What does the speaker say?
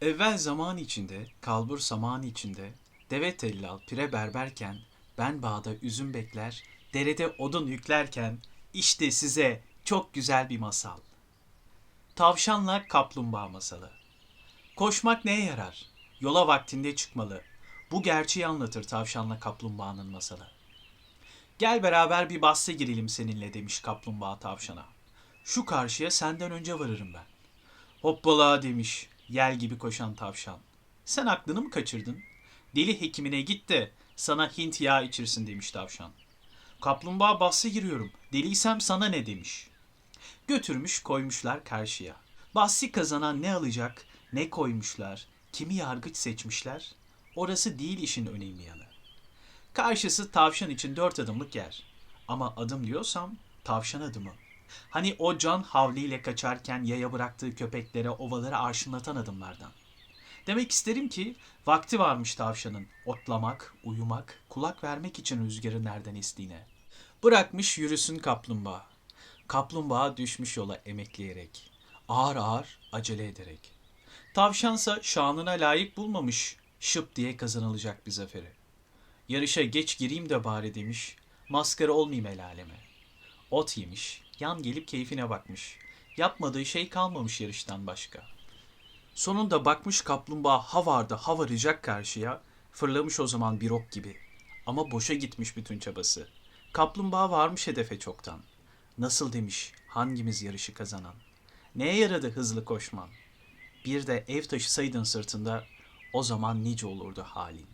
Evvel zaman içinde, kalbur saman içinde, deve tellal pire berberken, ben bağda üzüm bekler, derede odun yüklerken, işte size çok güzel bir masal. Tavşanla kaplumbağa masalı. Koşmak neye yarar? Yola vaktinde çıkmalı. Bu gerçeği anlatır tavşanla kaplumbağanın masalı. Gel beraber bir bahse girelim seninle demiş kaplumbağa tavşana. Şu karşıya senden önce varırım ben. Hoppala demiş yel gibi koşan tavşan. Sen aklını mı kaçırdın? Deli hekimine git de sana Hint yağı içirsin demiş tavşan. Kaplumbağa bahse giriyorum. Deliysem sana ne demiş. Götürmüş koymuşlar karşıya. Bahsi kazanan ne alacak, ne koymuşlar, kimi yargıç seçmişler. Orası değil işin önemli yanı. Karşısı tavşan için dört adımlık yer. Ama adım diyorsam tavşan adımı. Hani o can havliyle kaçarken yaya bıraktığı köpeklere ovaları arşınlatan adımlardan. Demek isterim ki vakti varmış tavşanın otlamak, uyumak, kulak vermek için rüzgarın nereden estiğine. Bırakmış yürüsün kaplumbağa. Kaplumbağa düşmüş yola emekleyerek. Ağır ağır acele ederek. Tavşansa şanına layık bulmamış şıp diye kazanılacak bir zaferi. Yarışa geç gireyim de bari demiş. Maskara olmayayım el aleme. Ot yemiş, yan gelip keyfine bakmış. Yapmadığı şey kalmamış yarıştan başka. Sonunda bakmış kaplumbağa ha vardı ha varacak karşıya. Fırlamış o zaman bir ok gibi. Ama boşa gitmiş bütün çabası. Kaplumbağa varmış hedefe çoktan. Nasıl demiş hangimiz yarışı kazanan? Neye yaradı hızlı koşman? Bir de ev taşısaydın sırtında o zaman nice olurdu halin.